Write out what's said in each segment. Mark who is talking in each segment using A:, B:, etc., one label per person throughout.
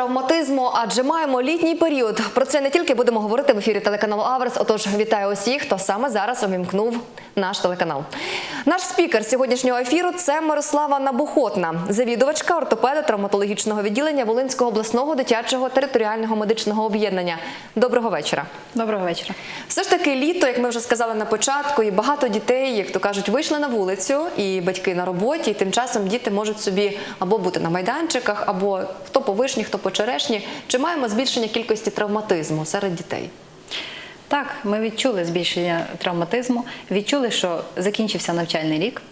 A: травматизму, адже маємо літній період. Про це не тільки будемо говорити в ефірі телеканалу Аверс. Отож, вітаю усіх, хто саме зараз увімкнув наш телеканал. Наш спікер сьогоднішнього ефіру це Мирослава Набухотна, завідувачка ортопеда травматологічного відділення Волинського обласного дитячого територіального медичного об'єднання. Доброго вечора.
B: Доброго вечора.
A: Все ж таки літо, як ми вже сказали на початку, і багато дітей, як то кажуть, вийшли на вулицю, і батьки на роботі, і тим часом діти можуть собі або бути на майданчиках, або хто по вишні, хто по черешні. Чи маємо збільшення кількості травматизму серед дітей?
B: Так, ми відчули збільшення травматизму, відчули, що закінчився навчальний рік.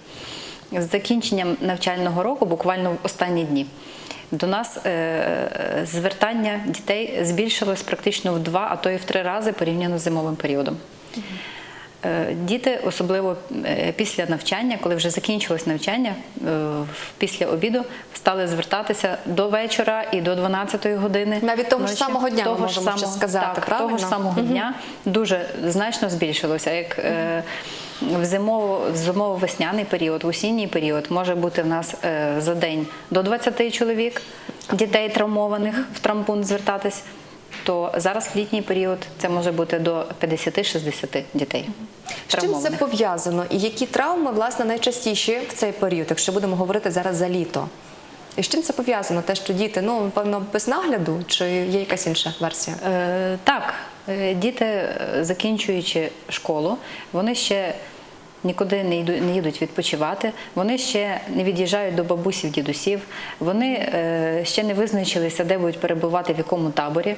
B: З закінченням навчального року, буквально в останні дні, до нас е, звертання дітей збільшилось практично в два, а то і в три рази порівняно з зимовим періодом. Е, Діти, особливо е, після навчання, коли вже закінчилось навчання, е, після обіду стали звертатися до вечора і до 12-ї години.
A: Навіть того ж самого дня ми
B: Того ж
A: можемо ще сказати,
B: так,
A: правильно?
B: Того ж самого дня дуже значно збільшилося. Як е, в зимово, в зимово-весняний період, в осінній період може бути в нас е, за день до 20 чоловік дітей травмованих в травмпункт звертатись. То зараз в літній період це може бути до 50-60 дітей.
A: З чим це пов'язано? І які травми власне найчастіші в цей період, якщо будемо говорити зараз за літо? І з чим це пов'язано? Те, що діти, ну певно, без нагляду, чи є якась інша версія?
B: Е, так, е, діти, е, закінчуючи школу, вони ще нікуди не йду- не їдуть відпочивати, вони ще не від'їжджають до бабусів, дідусів, вони е, ще не визначилися, де будуть перебувати, в якому таборі.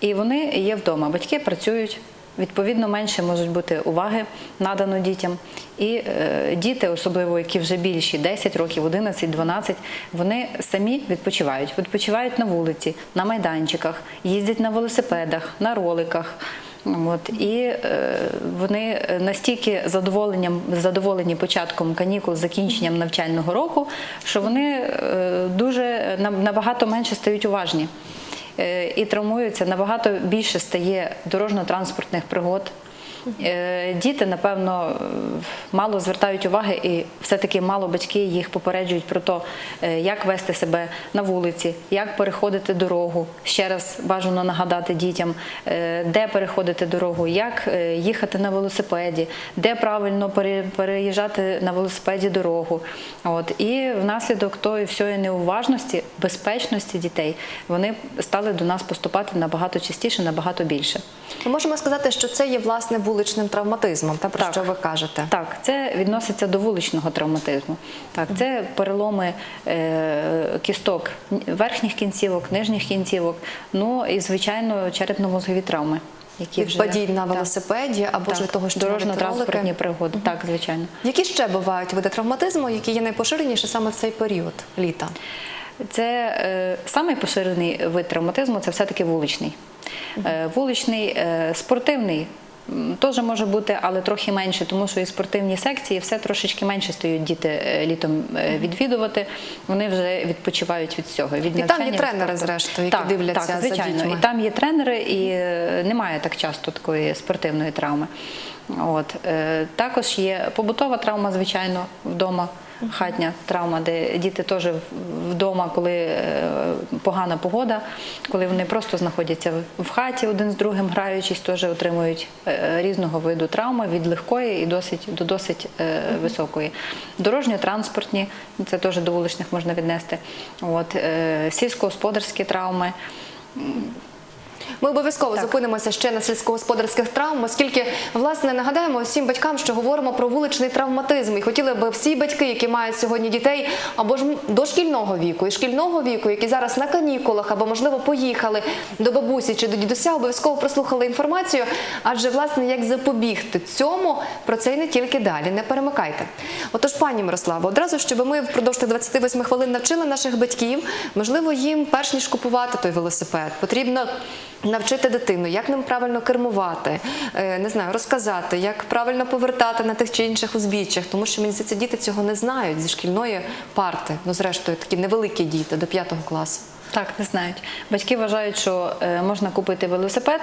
B: І вони є вдома. Батьки працюють. Відповідно, менше можуть бути уваги надано дітям. І е, діти, особливо які вже більші, 10 років, 11, 12, вони самі відпочивають. Відпочивають на вулиці, на майданчиках, їздять на велосипедах, на роликах. От, і е, вони настільки задоволенням, задоволені початком канікул, закінченням навчального року, що вони е, дуже на- набагато менше стають уважні і травмуються, набагато більше стає дорожньо-транспортних пригод. Е, Діти, напевно, мало звертають уваги, і все-таки мало батьки їх попереджують про те, е, як вести себе на вулиці, як переходити дорогу. Ще раз бажано нагадати дітям, е, де переходити дорогу, як їхати на велосипеді, де правильно пере- переїжджати на велосипеді дорогу. От і внаслідок тої всієї неуважності, безпечності дітей вони стали до нас поступати набагато частіше, набагато більше.
A: Ми можемо сказати, що це є власне вуличним травматизмом, та про
B: Так.
A: що ви кажете?
B: Так, це відноситься до вуличного травматизму. Так, це переломи е, кісток верхніх кінцівок, нижніх кінцівок, ну і звичайно черепно-мозгові травми. Які вже
A: падінь на
B: Так.
A: велосипеді або ж
B: Так,
A: від того, що
B: дорожньо-транспортні пригоди. Так, звичайно.
A: Які ще бувають види травматизму, які є найпоширеніші саме в цей період літа?
B: Це е, самий поширений вид травматизму це все-таки вуличний. Е, вуличний, е, спортивний. Теж може бути, але трохи менше, тому що і спортивні секції все трошечки менше стають діти е, літом е, відвідувати. Вони вже відпочивають від цього. Від
A: І там є тренери, зрештою, які
B: так,
A: дивляться
B: так,
A: за дітьми.
B: І там є тренери, і е, немає так часто такої спортивної травми. От також є побутова травма, звичайно, вдома. Хатня травма, де діти теж вдома, коли е, погана погода, коли вони просто знаходяться в- хаті один з другим, граючись, теж отримують е, різного виду травми від легкої і досить до досить е, високої. Дорожньо-транспортні, це теж до вуличних можна віднести. От, сільськогосподарські травми.
A: Ми обов'язково зупинимося ще на сільськогосподарських травм, оскільки власне нагадаємо всім батькам, що говоримо про вуличний травматизм, і хотіли би всі батьки, які мають сьогодні дітей або ж дошкільного віку і шкільного віку, які зараз на канікулах або можливо поїхали до бабусі чи до дідуся, обов'язково прослухали інформацію. Адже власне як запобігти цьому про це і не тільки далі. Не перемикайте. Отож, пані Мирославо, одразу щоб ми впродовж тих 28 хвилин навчили наших батьків, можливо, їм перш ніж купувати той велосипед, потрібно навчити дитину, як ним правильно кермувати, е, не знаю, розказати, як правильно повертати на тих чи інших узбіччях, тому що мені здається, діти цього не знають зі шкільної парти. Ну, зрештою, такі невеликі діти до п'ятого класу.
B: Так, не знають. Батьки вважають, що е, можна купити велосипед.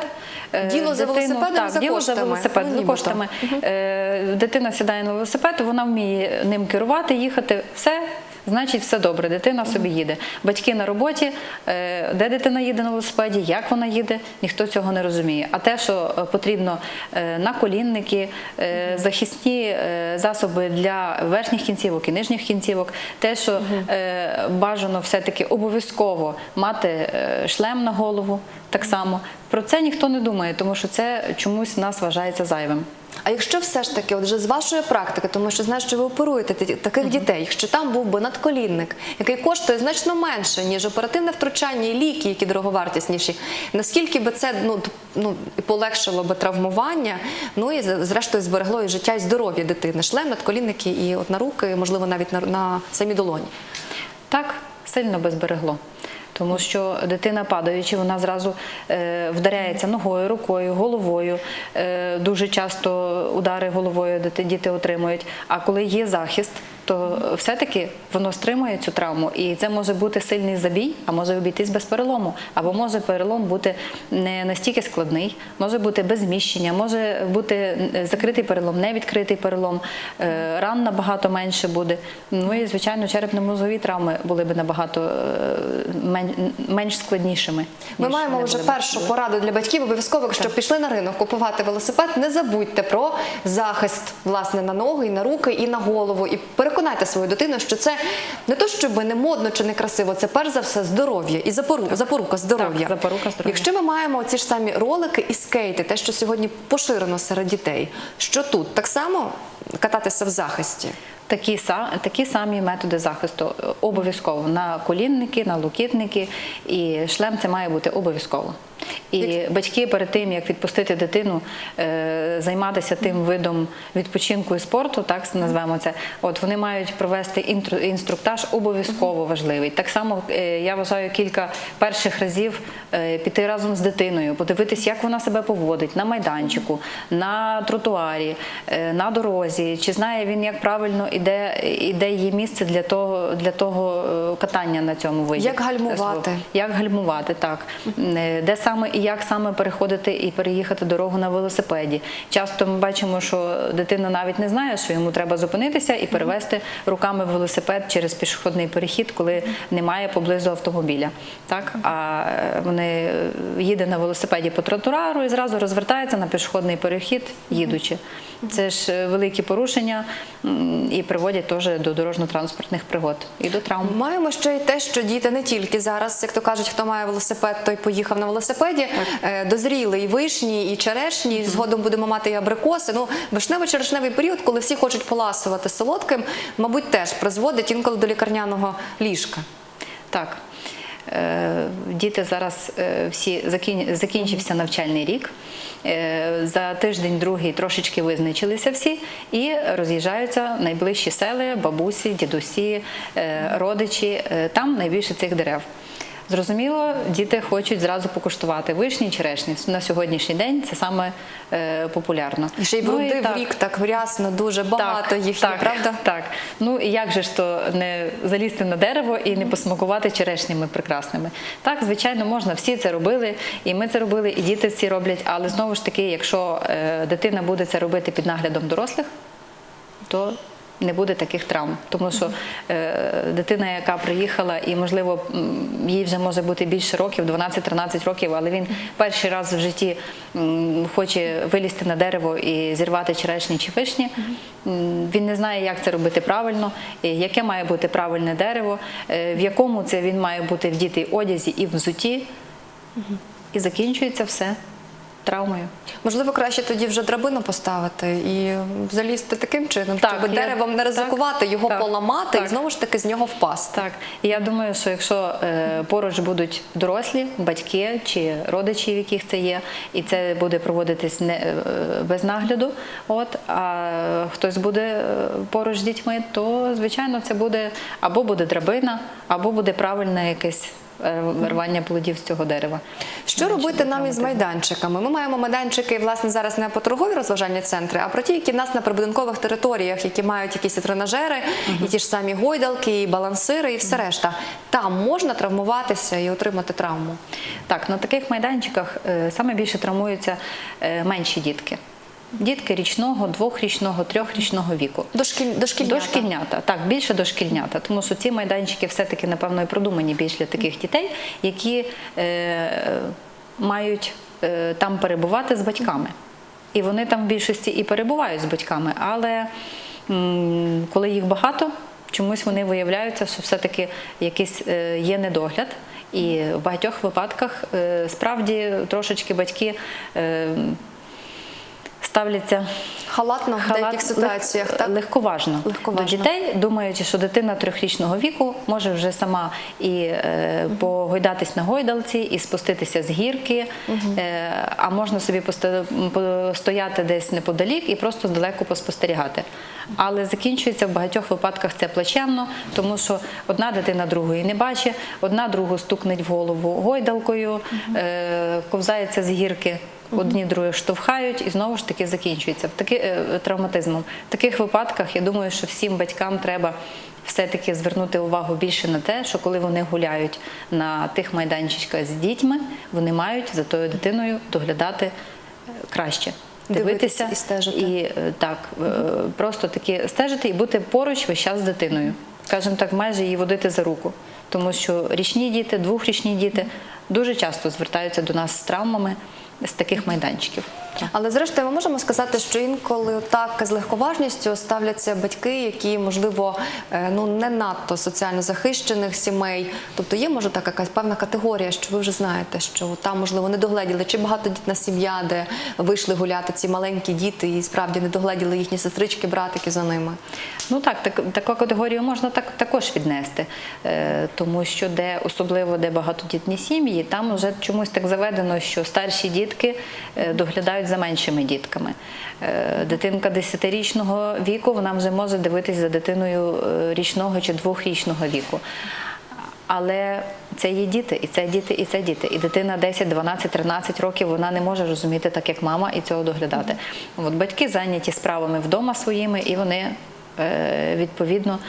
B: е,
A: Діло за велосипедом,
B: так,
A: за
B: діло
A: коштами.
B: за велосипед,
A: Ну,
B: за коштами. Е, дитина сідає на велосипед, вона вміє ним керувати, їхати. Все, Значить, все добре, дитина собі їде. Батьки на роботі, е, де дитина їде на велосипеді, як вона їде, ніхто цього не розуміє. А те, що е, потрібно е, наколінники, захисні засоби для верхніх кінцівок і нижніх кінцівок, те, що бажано все-таки обов'язково мати шлем на голову, так само. Про це ніхто не думає, тому що це чомусь в нас вважається зайвим.
A: А якщо все ж таки, от вже з вашої практики, тому що знаю, що ви оперуєте таких дітей, якщо там був би надколінник, який коштує значно менше, ніж оперативне втручання і ліки, які дороговартісніші, наскільки би це ну, ну, полегшило би травмування, ну і зрештою зберегло і життя і здоров'я дитини, шлем, надколінники і от на руки, можливо, навіть на, на самі долоні.
B: Так, сильно би зберегло. Тому що дитина падаючи, вона зразу е, вдаряється ногою, рукою, головою. Е, дуже часто удари головою діти отримують. А коли є захист, то все-таки воно стримує цю травму. І це може бути сильний забій, а може обійтись без перелому. Або може перелом бути не настільки складний, може бути без зміщення, може бути закритий перелом, не відкритий перелом, е, ран набагато менше буде. Ну і звичайно, черепно-мозгові травми були б набагато е, менш складнішими.
A: Ми маємо вже
B: були
A: першу пораду для батьків. Обов'язково, якщо пішли на ринок купувати велосипед, не забудьте про захист власне на ноги, і на руки, і на голову. І переконайте свою дитину, що це не то, щоб не модно чи не красиво, це перш за все здоров'я і запору, запорука здоров'я.
B: Запорука здоров'я.
A: Якщо ми маємо ці ж самі ролики і скейти, те, що сьогодні поширено серед дітей, що тут так само кататися в захисті.
B: Такі, такі самі методи захисту обов'язково на колінники, на локітники, і шлем це має бути обов'язково. І батьки перед тим, як відпустити дитину е, займатися тим видом відпочинку і спорту, так назвемо це, от вони мають провести інструктаж обов'язково важливий. Так само е, я вважаю кілька перших разів е, піти разом з дитиною, подивитись, як вона себе поводить на майданчику, на тротуарі, на дорозі, чи знає він, як правильно іде, іде є місце для того, для того катання на цьому виді.
A: Як гальмувати?
B: Як гальмувати, так. Де саме і як саме переходити і переїхати дорогу на велосипеді. Часто ми бачимо, що дитина навіть не знає, що йому треба зупинитися і перевести руками велосипед через пішохідний перехід, коли немає поблизу автомобіля. Так? А е, вони е, їде на велосипеді по тротуару і зразу розвертається на пішохідний перехід, їдучи. Це ж е, великі порушення і приводять теж до дорожньо-транспортних пригод і до травм.
A: Маємо ще й те, що діти не тільки зараз, як то кажуть, хто має велосипед, той поїхав на велосипеді. Е, Дозріли і вишні, і черешні. і Згодом будемо мати і абрикоси. Ну, вишнево-черешневий період, коли всі хочуть поласувати солодким, мабуть, теж призводить інколи до лікарняного ліжка.
B: Так. Е, Діти зараз е, всі закінчився навчальний рік. За тиждень, другий трошечки визначилися всі і роз'їжджаються найближчі сели, бабусі, дідусі, родичі. Там найбільше цих дерев. Зрозуміло, діти хочуть зразу покуштувати вишні, черешні. На сьогоднішній день це саме е, популярно.
A: І ще й
B: Ну,
A: в
B: так.
A: рік так рясно, дуже багато їх є, правда?
B: Так. Ну і як же ж то не залізти на дерево і не посмакувати черешнями прекрасними? Так, звичайно, можна. Всі це робили, і ми це робили, і діти всі роблять. Але знову ж таки, якщо е, дитина буде це робити під наглядом дорослих, то не буде таких травм, тому що е, дитина, яка приїхала, і можливо їй вже може бути більше років, 12-13 років, але він перший раз в житті м, хоче вилізти на дерево і зірвати черешні чи вишні. Він не знає, як це робити правильно, яке має бути правильне дерево, е, в якому це він має бути вдітий одязі і взуті, і закінчується все травмою.
A: Можливо, краще тоді вже драбину поставити і залізти таким чином,
B: Так,
A: щоб
B: я-
A: деревом не
B: так,
A: ризикувати, його
B: так,
A: поламати і знову ж таки з нього впасти.
B: Так, і я думаю, що якщо е, поруч будуть дорослі, батьки чи родичі, в яких це є, і це буде проводитись не е, без нагляду, от а хтось буде е, поруч з дітьми, то звичайно це буде або буде драбина, або буде правильне якесь рвання плодів з цього дерева.
A: Що робити нам із майданчиками? Ми маємо майданчики власне зараз не по торгові розважальні центри, а про ті, які в нас на прибудинкових територіях, які мають якісь і тренажери, і ті ж самі гойдалки, і балансири, і все решта. Там можна травмуватися і отримати травму.
B: Так, на таких майданчиках е, саме більше травмуються е, менші дітки. Дітки річного, двохрічного, трьохрічного віку.
A: Дошкіль... Дошкільнята.
B: Дошкільнята, так, більше дошкільнята, тому що ці майданчики все-таки, напевно, і продумані більш для таких дітей, які е, мають е, там перебувати з батьками. І вони там в більшості і перебувають з батьками, але м, коли їх багато, чомусь вони виявляються, що все-таки якийсь е, є недогляд. І в багатьох випадках е, справді трошечки батьки е, ставляться
A: Халатно в деяких ситуаціях,
B: лег-
A: так?
B: легковажно.
A: Легковажно.
B: до дітей, думаючи, що дитина трьохрічного віку може вже сама і е, погойдатись на гойдалці, і спуститися з гірки, е, а можна собі посто- постояти десь неподалік і просто здалеку поспостерігати. Але закінчується в багатьох випадках це плачевно, тому що одна дитина другої не бачить, одна другу стукнеть в голову гойдалкою, е, ковзається з гірки. Одні другі штовхають і знову ж таки закінчується таки, е, травматизмом. В таких випадках я думаю, що всім батькам треба все-таки звернути увагу більше на те, що коли вони гуляють на тих майданчиках з дітьми, вони мають за тою дитиною доглядати е, краще.
A: Дивитися
B: Дивитися
A: і стежити.
B: і е, так просто таки стежити і бути поруч весь час з дитиною. Скажімо так, майже її водити за руку. Тому що річні діти, двохрічні діти дуже часто звертаються до нас з травмами з таких майданчиків.
A: Але зрештою, ми можемо сказати, що інколи так з легковажністю ставляться батьки, які можливо е, ну не надто соціально захищених сімей. Тобто є може така якась певна категорія, що ви вже знаєте, що там можливо не догледіли, чи багатодітна сім'я, де вийшли гуляти ці маленькі діти, і справді не догледіли їхні сестрички, братики за ними.
B: Ну так, так таку категорію можна так також віднести, е, тому що де особливо де багатодітні сім'ї, там вже чомусь так заведено, що старші дітки е, доглядають за меншими дітками. Е, Дитинка 10-річного віку вона вже може дивитись за дитиною е, річного чи двохрічного віку. Але це є діти, і це діти, і це діти. І дитина 10, 12, 13 років вона не може розуміти так, як мама, і цього доглядати. От батьки зайняті справами вдома своїми, і вони відповідно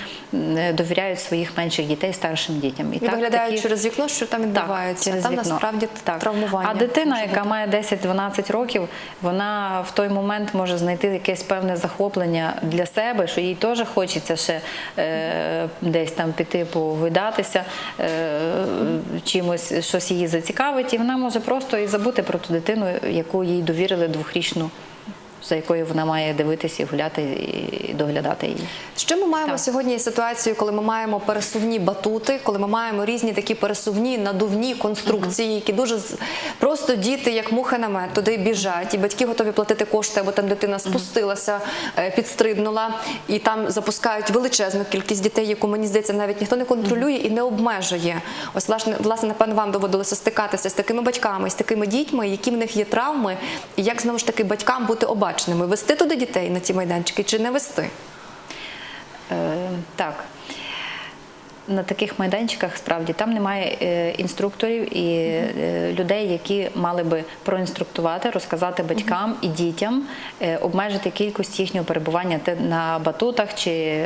B: довіряють своїх менших дітей старшим дітям.
A: І так виглядають
B: такі-
A: через вікно, що там відбувається.
B: через
A: там
B: вікно.
A: насправді травмування.
B: А дитина, яка
A: бути.
B: має 10-12 років, вона в той момент може знайти якесь певне захоплення для себе, що їй теж хочеться ще е, десь там піти погойдатися, е, чимось щось її зацікавить, і вона може просто і забути про ту дитину, яку їй довірили двохрічну. За якою вона має дивитися, і гуляти і доглядати її.
A: Що ми маємо
B: Так.
A: сьогодні ситуацію, коли ми маємо пересувні батути, коли ми маємо різні такі пересувні надувні конструкції, які дуже просто діти, як мухи на мед, туди біжать, і батьки готові платити кошти, або там дитина спустилася, е, підстрибнула, і там запускають величезну кількість дітей, яку мені здається, навіть ніхто не контролює і не обмежує. Ось власне, власне, напевно, вам доводилося стикатися з такими батьками, з такими дітьми, які в них є травми, і як знову ж таки батькам бути обачними, вести туди дітей на ці майданчики чи не вести.
B: Е, так. На таких майданчиках справді там немає е, інструкторів і е, людей, які мали би проінструктувати, розказати батькам і дітям, е, обмежити кількість їхнього перебування на батутах чи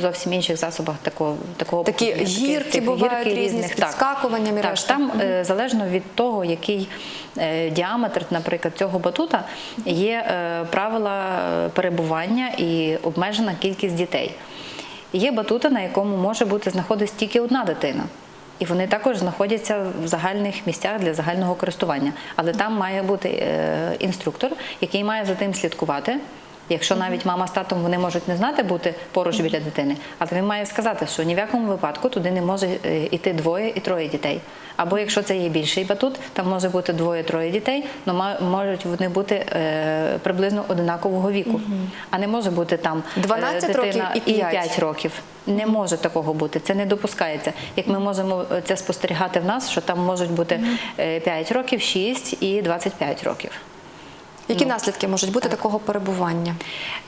B: зовсім інших засобах такого такого
A: Такі
B: походу.
A: гірки
B: Таких
A: бувають різні з
B: різних, так. там залежно від того, який діаметр, наприклад, цього батута, є правила перебування і обмежена кількість дітей. Є батути, на якому може бути знаходитись тільки одна дитина. І вони також знаходяться в загальних місцях для загального користування. Але там має бути е, інструктор, який має за тим слідкувати. Якщо навіть мама з татом вони можуть не знати бути поруч біля дитини, але він має сказати, що ні в якому випадку туди не може е, йти двоє і троє дітей. Або якщо це є більший батут, там може бути двоє-троє дітей, але можуть вони бути е, приблизно одинакового віку. А не може бути там е,
A: 12
B: дитина
A: років і
B: і
A: п'ять.
B: 5 років. Не може такого бути, це не допускається. Як ми можемо е, це спостерігати в нас, що там можуть бути е, 5 років, 6 і 25 років.
A: Які наслідки можуть бути такого перебування?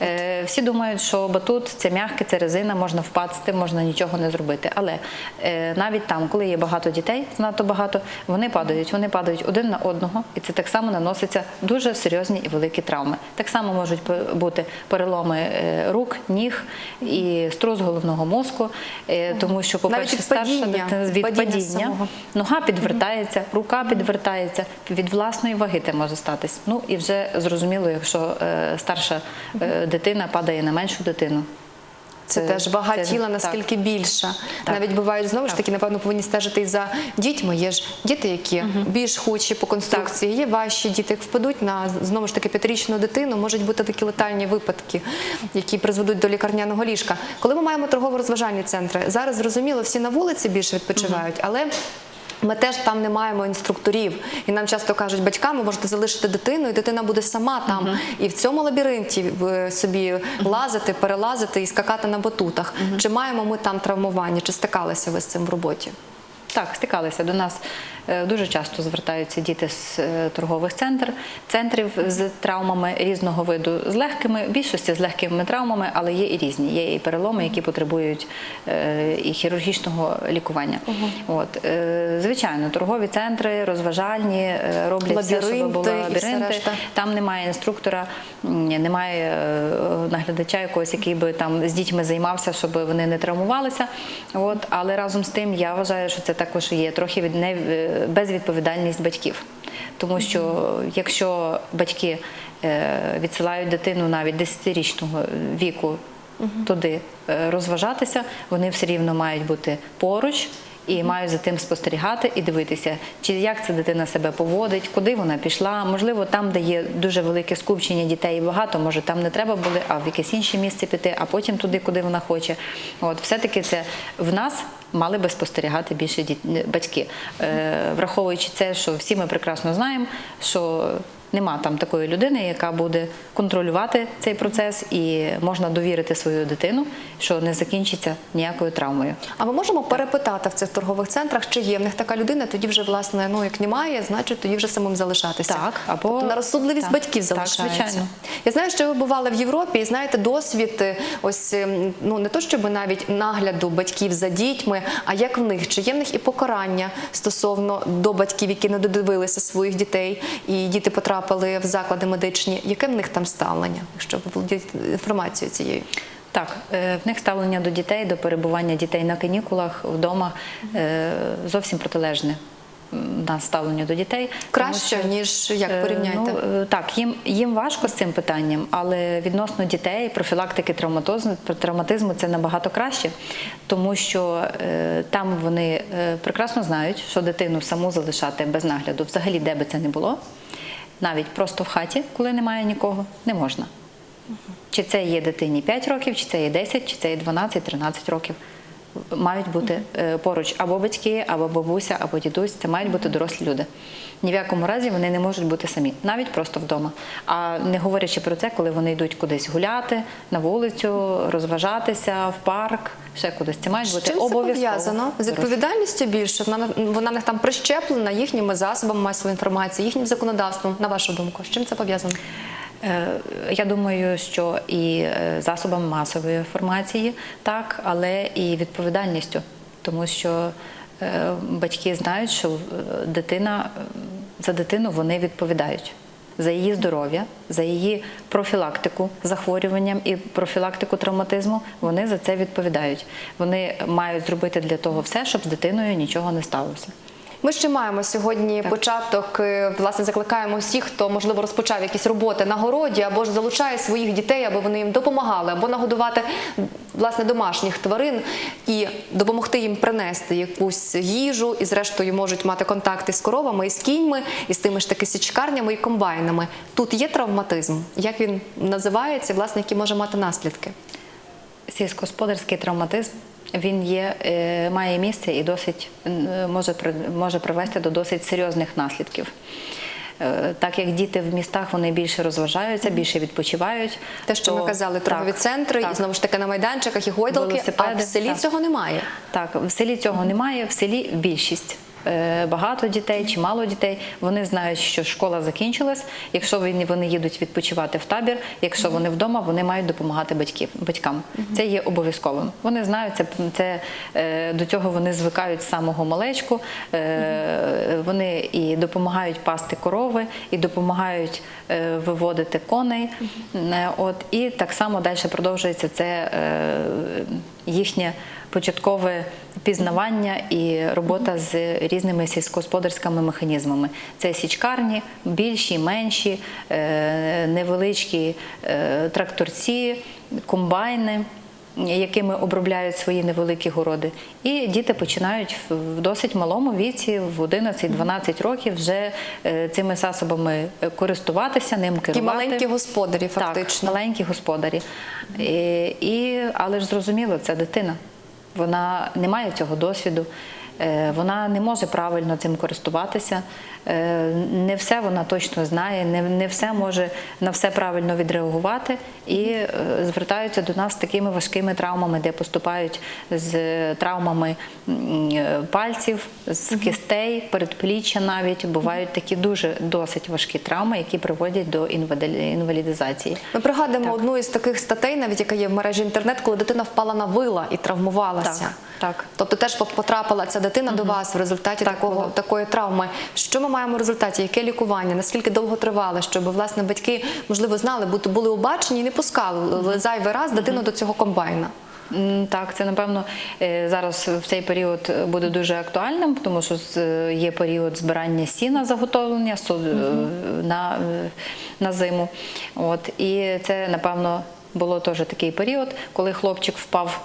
B: Е, Всі думають, що батут це м'яке, це резина, можна впасти, можна нічого не зробити. Але е, навіть там, коли є багато дітей, занадто багато, вони падають, вони падають один на одного, і це так само наноситься дуже серйозні і великі травми. Так само можуть бути переломи е, рук, ніг і струс головного мозку, е, тому що, по-перше, старша дитина
A: від падіння
B: падіння, нога підвертається, рука підвертається, від власної ваги це може статись. Ну і вже зрозуміло, якщо е, старша е, дитина падає на меншу дитину.
A: Це,
B: Це-
A: теж вага
B: це-
A: тіла
B: так.
A: наскільки більша.
B: Так.
A: Навіть бувають знову ж таки, напевно, повинні стежити і за дітьми. Є ж діти, які більш худші по конструкції, є важчі діти, як впадуть на знову ж таки п'ятирічну дитину. Можуть бути такі летальні випадки, які призведуть до лікарняного ліжка. Коли ми маємо торгово-розважальні центри, зараз зрозуміло, всі на вулиці більше відпочивають, але. Ми теж там не маємо інструкторів, і нам часто кажуть, батькам ви можете залишити дитину, і дитина буде сама там. І в цьому лабіринті е, собі лазити, перелазити і скакати на батутах. Чи маємо ми там травмування, чи стикалися ви з цим в роботі?
B: Так, стикалися до нас. Е, Дуже часто звертаються діти з е, торгових центр, центрів з травмами різного виду, з легкими, в більшості з легкими травмами, але є і різні. Є і переломи, які потребують е, і хірургічного лікування. От, е, звичайно, торгові центри, розважальні, роблять все, щоб було
A: Лабіринти
B: лабіринти. Там немає інструктора, немає наглядача якогось, який би там з дітьми займався, щоб вони не травмувалися. От, але разом з тим я вважаю, що це також є трохи від не безвідповідальність батьків. Тому що якщо батьки е, відсилають дитину навіть 10-річного віку туди е, розважатися, вони все рівно мають бути поруч. І мають за тим спостерігати і дивитися, чи як ця дитина себе поводить, куди вона пішла. Можливо, там, де є дуже велике скупчення дітей і багато, може там не треба було, а в якесь інше місце піти, а потім туди, куди вона хоче. От все-таки це в нас мали би спостерігати більше діт- батьки, е, враховуючи це, що всі ми прекрасно знаємо, що Нема там такої людини, яка буде контролювати цей процес, і можна довірити свою дитину, що не закінчиться ніякою травмою.
A: А ми можемо перепитати в цих торгових центрах, чи є в них така людина, тоді вже власне, ну як немає, значить тоді вже самим залишатися.
B: Так, або-
A: тобто на розсудливість
B: так,
A: батьків
B: так, звичайно.
A: Я знаю, що ви бували в Європі і знаєте досвід, е, ось ем, ну не то, щоб навіть нагляду батьків за дітьми, а як в них чи є в них і покарання стосовно до батьків, які не додивилися своїх дітей, і діти потрапили в заклади медичні. Яке в них там ставлення, якщо ви володієте інформацією цією?
B: Так, е, в них ставлення до дітей, до перебування дітей на канікулах вдома е, зовсім протилежне. нас ставлення до дітей тому
A: Краще, ніж як
B: Е,
A: порівняйте?
B: Ну, так, їм, їм важко з цим питанням, але відносно дітей, профілактики травматизму, травматизму це набагато краще, тому що е, там вони е, прекрасно знають, що дитину саму залишати без нагляду, взагалі де би це не було, навіть просто в хаті, коли немає нікого, не можна. Чи це є дитині 5 років, чи це є 10, чи це є 12, 13 років. Мають бути е, поруч або батьки, або бабуся, або дідусь. Це мають бути дорослі люди. Ні в якому разі вони не можуть бути самі, навіть просто вдома. А не говорячи про це, коли вони йдуть кудись гуляти на вулицю, розважатися в парк, ще кудись. Це мають бути обов'язково.
A: пов'язано? З відповідальністю більше? Вона, вона них там прищеплена їхніми засобами масової інформації, їхнім законодавством. На вашу думку, з чим це пов'язано?
B: Е, Я думаю, що і е, засобами масової інформації, так, але і відповідальністю, тому що е, батьки знають, що дитина за дитину вони відповідають. За її здоров'я, за її профілактику захворюванням і профілактику травматизму, вони за це відповідають. Вони мають зробити для того все, щоб з дитиною нічого не сталося.
A: Ми ще маємо сьогодні початок. е, Власне, закликаємо всіх, хто можливо розпочав якісь роботи на городі або ж залучає своїх дітей, аби вони їм допомагали, або нагодувати власне домашніх тварин і допомогти їм принести якусь їжу, і зрештою можуть мати контакти з коровами, і з кіньми, і з тими ж таки січкарнями і комбайнами. Тут є травматизм. Як він називається, власне, які може мати наслідки?
B: Сільськогосподарський травматизм він є, е, має місце і досить е, може може привести до досить серйозних наслідків. Е, Так як діти в містах вони більше розважаються, більше відпочивають.
A: Те, що
B: то-
A: ми казали, торгові
B: так,
A: центри,
B: так.
A: і знову ж таки на майданчиках і гойдалки, а в селі
B: так.
A: цього немає.
B: Так, в селі цього немає, в селі більшість. Е, Багато дітей чи мало дітей. Вони знають, що школа закінчилась. Якщо вони їдуть відпочивати в табір, якщо вони вдома, вони мають допомагати батьків, батькам. Це є обов'язковим. Вони знають це, це е, до цього вони звикають з самого малечку. Е, Вони і допомагають пасти корови, і допомагають виводити коней. От і так само далі продовжується це їхнє початкове пізнавання і робота з різними сільськогосподарськими механізмами. Це січкарні, більші, менші, е, невеличкі е, тракторці, комбайни. Якими обробляють свої невеликі городи, і діти починають в досить малому віці, в 11-12 років, вже е, цими засобами користуватися, ним керувати.
A: Такі маленькі господарі, фактично.
B: Так, маленькі господарі. І, і, але ж зрозуміло, це дитина. Вона не має цього досвіду, вона не може правильно цим користуватися. е, Не все вона точно знає, не, не все може на все правильно відреагувати і е, звертаються до нас з такими важкими травмами, де поступають з травмами е, пальців, з кистей, передпліччя навіть. Бувають такі дуже досить важкі травми, які приводять до інвалідизації.
A: Ми пригадуємо одну із таких статей, навіть яка є в мережі інтернет, коли дитина впала на вила і травмувалася.
B: Так, так.
A: Тобто теж потрапила ця дитина до вас в результаті
B: Так
A: такого,
B: було.
A: такої травми. Що ми маємо в результаті? Яке лікування? Наскільки довго тривало, щоб власне батьки можливо знали, були обачені і не пускали зайвий раз дитину до цього комбайна?
B: Так, це напевно е, зараз в цей період буде дуже актуальним, тому що е, є період збирання сіна заготовлення е, на, на зиму. От і це напевно було теж такий період, коли хлопчик впав.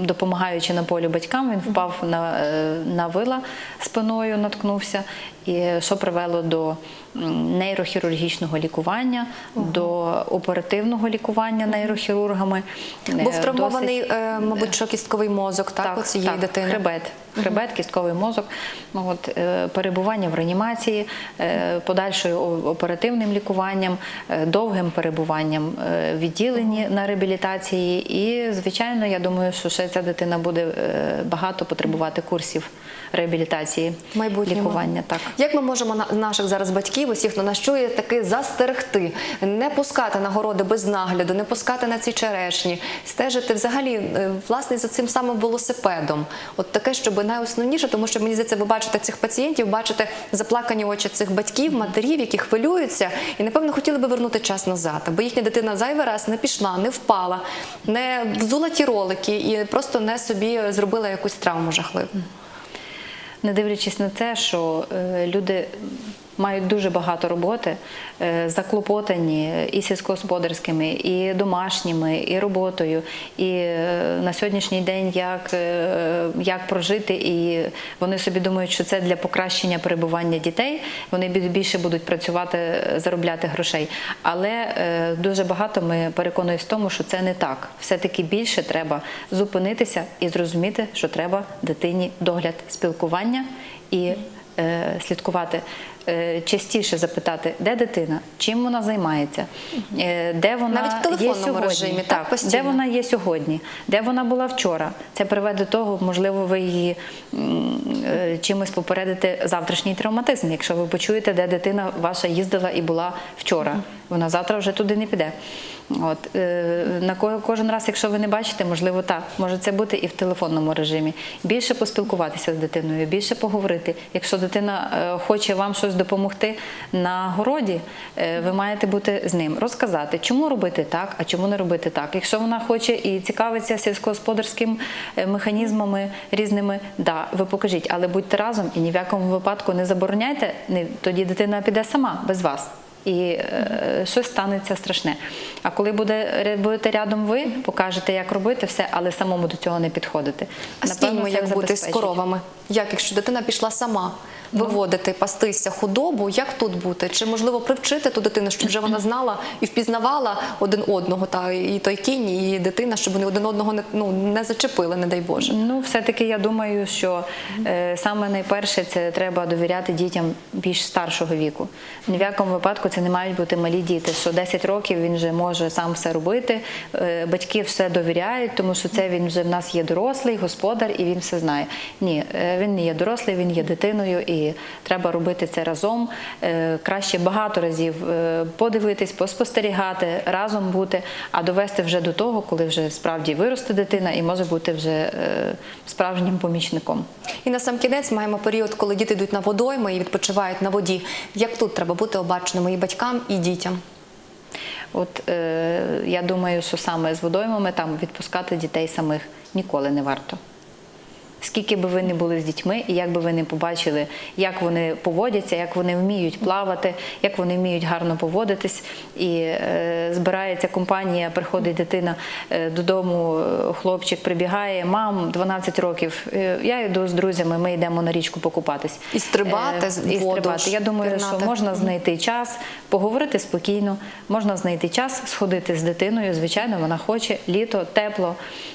B: Допомагаючи на полі батькам, він впав на, е, на вила спиною, наткнувся, і що привело до нейрохірургічного лікування, до оперативного лікування нейрохірургами.
A: Був
B: Е,
A: травмований,
B: досить-
A: е, мабуть, що кістковий мозок, так, у цієї дитини.
B: Хребет, хребет, кістковий мозок, Ну, от, е, перебування в реанімації, е, подальшою оперативним лікуванням, е, довгим перебуванням в відділенні на реабілітації. І, звичайно, я думаю, що ще ця дитина буде багато потребувати курсів реабілітації,
A: майбутньому.
B: лікування. Так.
A: Як ми можемо на- наших зараз батьків, усіх, хто нас чує, таки застерегти, не пускати на городи без нагляду, не пускати на ці черешні, стежити взагалі власне за цим самим велосипедом? От таке, щоб найосновніше, тому що мені здається, ви бачите цих пацієнтів, бачите заплакані очі цих батьків, матерів, які хвилюються, і напевно хотіли би вернути час назад, аби їхня дитина зайвий раз не пішла, не впала, не взула ті ролики і просто не собі зробила якусь травму жахливу.
B: Не дивлячись на те, що е, люди мають дуже багато роботи, е, заклопотані і сільськогосподарськими, і домашніми, і роботою. І е, на сьогоднішній день як, е, як прожити, і вони собі думають, що це для покращення перебування дітей. Вони більше будуть працювати, заробляти грошей. Але дуже багато ми переконуюсь в тому, що це не так. Все-таки більше треба зупинитися і зрозуміти, що треба дитині догляд спілкування і е, слідкувати. Е, Частіше запитати, де дитина, чим вона займається, е, де вона
A: Навіть в
B: є сьогодні,
A: режимі, так, постійно?
B: де вона є сьогодні, де вона була вчора. Це приведе до того, можливо, ви її е, чимось попередите завтрашній травматизм. Якщо ви почуєте, де дитина ваша їздила і була вчора, вона завтра вже туди не піде. От е, на ко- кожен раз, якщо ви не бачите, можливо, так може це бути і в телефонному режимі. Більше поспілкуватися з дитиною, більше поговорити. Якщо дитина е, хоче вам щось допомогти на городі, е, ви маєте бути з ним, розказати, чому робити так, а чому не робити так. Якщо вона хоче і цікавиться сільськогосподарським механізмами різними, да, ви покажіть, але будьте разом і ні в якому випадку не забороняйте. не- Тоді дитина піде сама без вас. І е, щось станеться страшне. А коли буде будете рядом ви, покажете, як робити все, але самому до цього не підходити.
A: А з кіньми як бути з коровами? Як якщо дитина пішла сама виводити, пастися худобу, як тут бути? Чи можливо привчити ту дитину, щоб вже вона знала і впізнавала один одного, та і той кінь, і дитина, щоб вони один одного не ну не зачепили, не дай Боже.
B: Ну, все-таки я думаю, що е, саме найперше це треба довіряти дітям більш старшого віку. Ні в якому випадку це не мають бути малі діти, що 10 років він вже може сам все робити. е, батьки все довіряють, тому що це він вже в нас є дорослий, господар, і він все знає. Ні, е, він не є дорослий, він є дитиною, і треба робити це разом. Е, краще багато разів е, подивитись, поспостерігати, разом бути, а довести вже до того, коли вже справді виросте дитина і може бути вже е, справжнім помічником.
A: І на сам кінець маємо період, коли діти йдуть на водойми і відпочивають на воді. Як тут треба бути обачними і батькам, і дітям?
B: От е, я думаю, що саме з водоймами там відпускати дітей самих ніколи не варто. Скільки би ви не були з дітьми, і як би ви не побачили, як вони поводяться, як вони вміють плавати, як вони вміють гарно поводитись, і е, збирається компанія, приходить дитина е, додому, е, хлопчик прибігає, мам, 12 років. е, Я йду з друзями, ми йдемо на річку покупатись.
A: І стрибати
B: Е, і стрибати. Я думаю,
A: пірнати.
B: що можна знайти час, поговорити спокійно, можна знайти час, сходити з дитиною. Звичайно, вона хоче літо, тепло,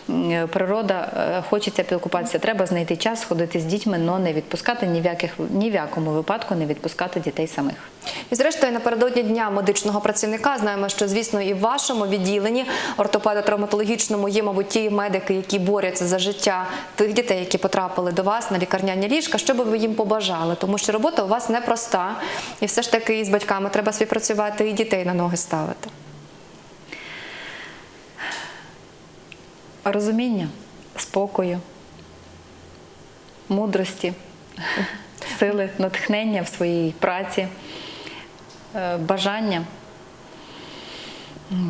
B: е, природа, е, хочеться покупатися. Треба знайти час, сходити з дітьми, але не відпускати ні в, яких, ні в якому випадку не відпускати дітей самих.
A: І зрештою, напередодні дня медичного працівника знаємо, що звісно і в вашому відділенні ортопедо-травматологічному є, мабуть, ті медики, які борються за життя тих дітей, які потрапили до вас на лікарняні ліжка. Що би ви їм побажали? Тому що робота у вас непроста, і все ж таки і з батьками треба співпрацювати і дітей на ноги ставити.
B: Розуміння, спокою, мудрості, сили, натхнення в своїй праці, е, бажання.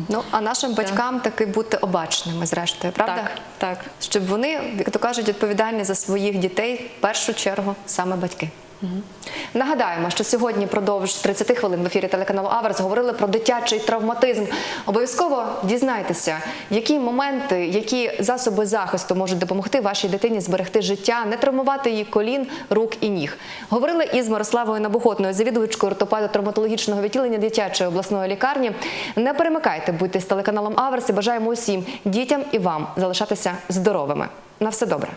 A: Ну а нашим батькам таки бути обачними, зрештою, правда?
B: Так, так.
A: Щоб вони, як то кажуть, відповідальні за своїх дітей в першу чергу саме батьки. Нагадаємо, що сьогодні продовж 30 хвилин в ефірі телеканалу Аверс говорили про дитячий травматизм. Обов'язково дізнайтеся, які моменти, які засоби захисту можуть допомогти вашій дитині зберегти життя, не травмувати її колін, рук і ніг. Говорили із Мирославою Набухотною, завідувачкою ортопедо-травматологічного відділення дитячої обласної лікарні. Не перемикайте, будьте з телеканалом Аверс і бажаємо усім дітям і вам залишатися здоровими. На все добре.